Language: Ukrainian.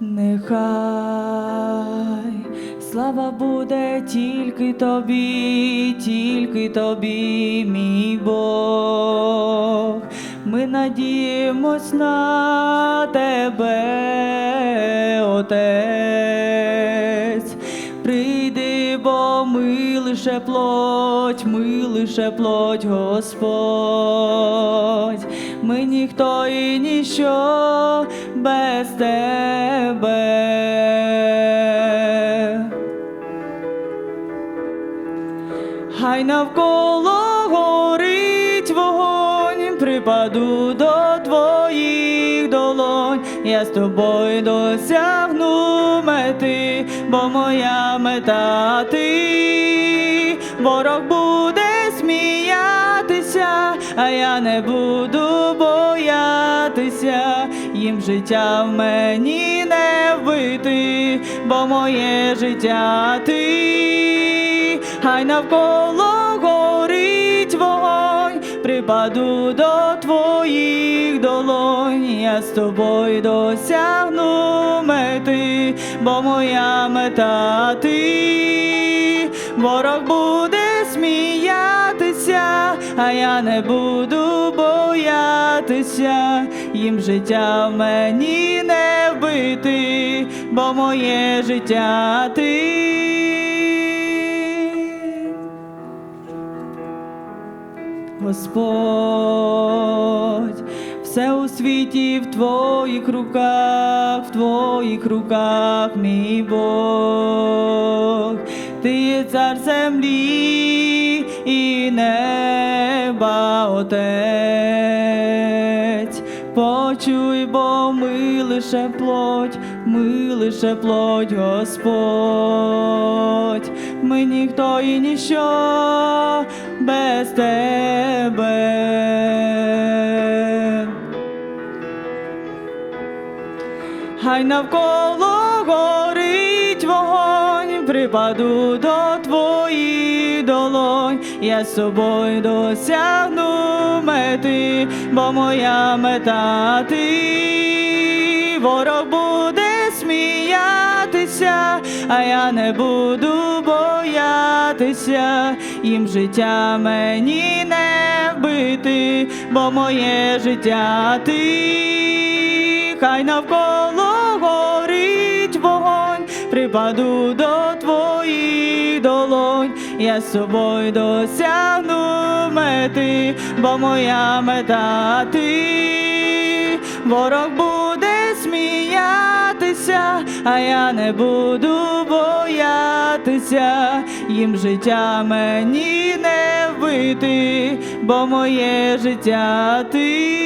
Нехай слава буде тільки тобі, тільки тобі, мій Бог. Ми надіємось на тебе, Отець. Прийди, бо ми лише плоть, ми лише плоть, Господь. Ми ніхто і ніщо без тебе. Хай навколо горить вогонь, припаду до твоїх долонь, я з тобою досягну мети, бо моя мета ти, ворог буде сміятися, а я не буду боятися, їм життя в мені не вбити, бо моє життя ти, хай навколо горить вогонь, припаду до твоїх долонь, я з тобою досягну мети, бо моя мета ти, ворог буде а я не буду боятися, їм життя в мені не вбити, бо моє життя ти. Господь, все у світі в твоїх руках, в твоїх руках, мій Бог, ти є цар землі і неба, Отець. Почуй, бо ми лише плоть, ми лише плоть, Господь, ми ніхто і ніщо без тебе. Хай навколо горить вогонь, припаду до твоїх долонь, я з собою досягну мети, бо моя мета ти, ворог буде сміятися, а я не буду боятися, їм життя мені не вбити, бо моє життя ти. Хай навколо горить вогонь, припаду до твоїх долонь, я з собою досягну мети, бо моя мета ти, ворог буде сміятися, а я не буду боятися, їм життя мені не вбити, бо моє життя ти.